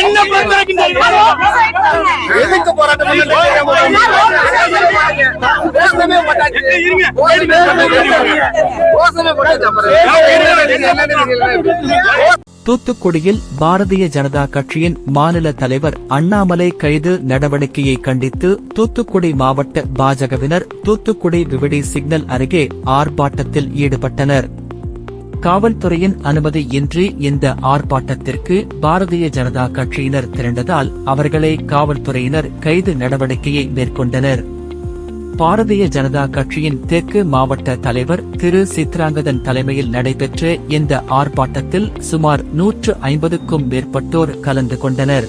என்ன எதுக்கு போராட்டம் தூத்துக்குடியில் பாரதிய ஜனதா கட்சியின் மாநில தலைவர் அண்ணாமலை கைது நடவடிக்கையை கண்டித்து தூத்துக்குடி மாவட்ட பாஜகவினர் தூத்துக்குடி விவிடி சிக்னல் அருகே ஆர்ப்பாட்டத்தில் ஈடுபட்டனர். காவல்துறையின் அனுமதியின்றி இந்த ஆர்ப்பாட்டத்திற்கு பாரதிய ஜனதா கட்சியினர் திரண்டதால் அவர்களை காவல்துறையினர் கைது நடவடிக்கையை மேற்கொண்டனர். பாரதிய ஜனதா கட்சியின் தெற்கு மாவட்ட தலைவர் திரு சித்ராங்கதன் தலைமையில் நடைபெற்ற இந்த ஆர்ப்பாட்டத்தில் சுமார் நூற்று ஐம்பதுக்கும் மேற்பட்டோர் கலந்து கொண்டனர்.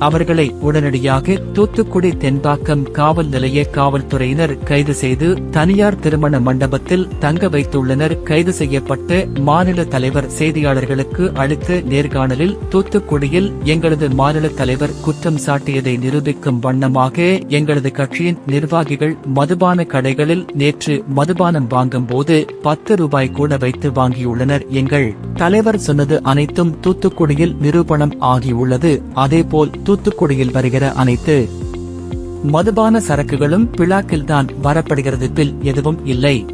அவர்களை உடனடியாக தூத்துக்குடி தென்பாக்கம் காவல் நிலைய காவல்துறையினர் கைது செய்து தனியார் திருமண மண்டபத்தில் தங்க வைத்துள்ளனர். கைது செய்யப்பட்ட மாநில தலைவர் செய்தியாளர்களுக்கு அளித்த நேர்காணலில் தூத்துக்குடியில் எங்களது மாநில தலைவர் குற்றம் சாட்டியதை நிரூபிக்கும் வண்ணமாக எங்களது கட்சியின் நிர்வாகிகள் மதுபான கடைகளில் நேற்று மதுபானம் வாங்கும் போது பத்து ரூபாய் கூட வைத்து வாங்கியுள்ளனர். எங்கள் தலைவர் சொன்னது அனைத்தும் தூத்துக்குடியில் நிரூபணம் ஆகியுள்ளது. அதேபோல் தூத்துக்குடியில் வருகிற அனைத்து மதுபான சரக்குகளும் பிழாக்கில்தான் வரப்படுகிறது பில் எதுவும் இல்லை.